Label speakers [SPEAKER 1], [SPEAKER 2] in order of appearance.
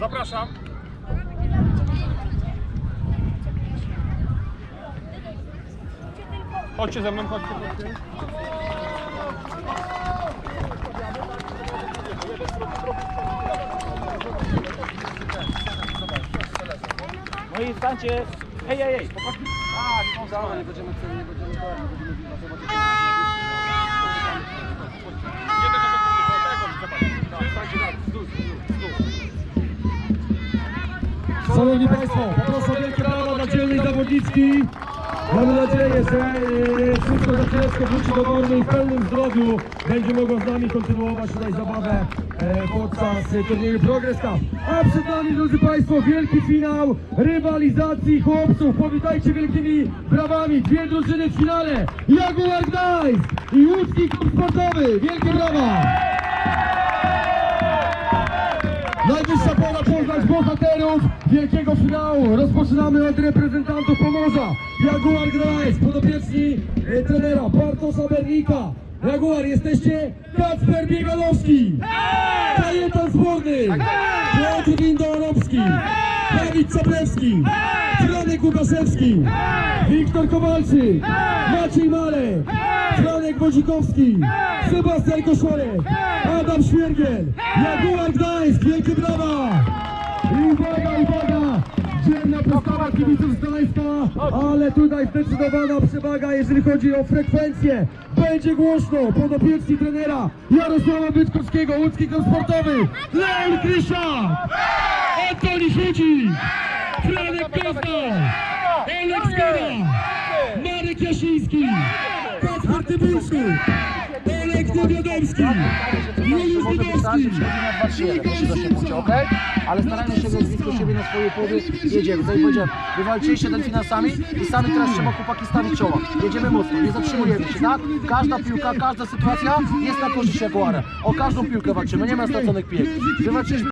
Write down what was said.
[SPEAKER 1] Zapraszam. Chodźcie ze mną, chodźcie, chodźcie.
[SPEAKER 2] No i stańcie. Hej, hej, hej.
[SPEAKER 1] Tak, no dobra, nie będziemy nie będziemy nie będziemy Nie
[SPEAKER 3] Szanowni Państwo, poproszę o wielkie brawa dla dzielnej zawodniczki. Mamy nadzieję, że e, wszystko za wróci do normy i w pełnym zdrowiu będzie mogła z nami kontynuować tutaj zabawę e, podczas turnieju Progress Cup. A przed nami, drodzy Państwo, wielki finał rywalizacji chłopców. Powitajcie wielkimi brawami. Dwie drużyny w finale. Jaguar Gdańsk i Łódzki Klub Sportowy. Wielkie brawa! Najwyższa pora poznać bohaterów wielkiego finału. Rozpoczynamy od reprezentantów Pomorza. Jaguar Gdańsk, podopieczni e, trenera Bartosza Bernika. Jaguar, jesteście? Kacper Biegalowski, Kajetan Zborny, Piotr Windoorowski, Dawid Czaplewski, Franek Łukaszewski, Wiktor Kowalczyk, Maciej Marek, Franek Wozikowski, Sebastian Koszorek, Adam Świergiel, Jaguar Gdańsk, wielkie brawa! I uwaga, uwaga! Dzielna postawa kibiców z Gdańska, ale tutaj zdecydowana przewaga, jeżeli chodzi o frekwencję. Będzie głośno, podopieczni trenera Jarosława Bytkowskiego, łódzki klub sportowy, Leon Krysiak, Antoni Chudzi, Franek Olek Skora, Marek Jasiński, Kacper Tybułski, Olek Niewiadomski, Juliusz
[SPEAKER 2] Może
[SPEAKER 3] Dudowski,
[SPEAKER 2] wystarczy, przechodzimy na 2-3, jak się się kłóci, okej? Ale starajmy się grać blisko siebie na swojej połowie i jedziemy. Tak powiedziałem, wywalczyliście ten finał sami i sami teraz trzeba chłopaki stawić czoła. Jedziemy mocno, nie zatrzymujemy się, tak? Każda piłka, każda sytuacja jest na korzyść Jaguara. O każdą piłkę walczymy, nie ma straconych piłek. Wywalczyliśmy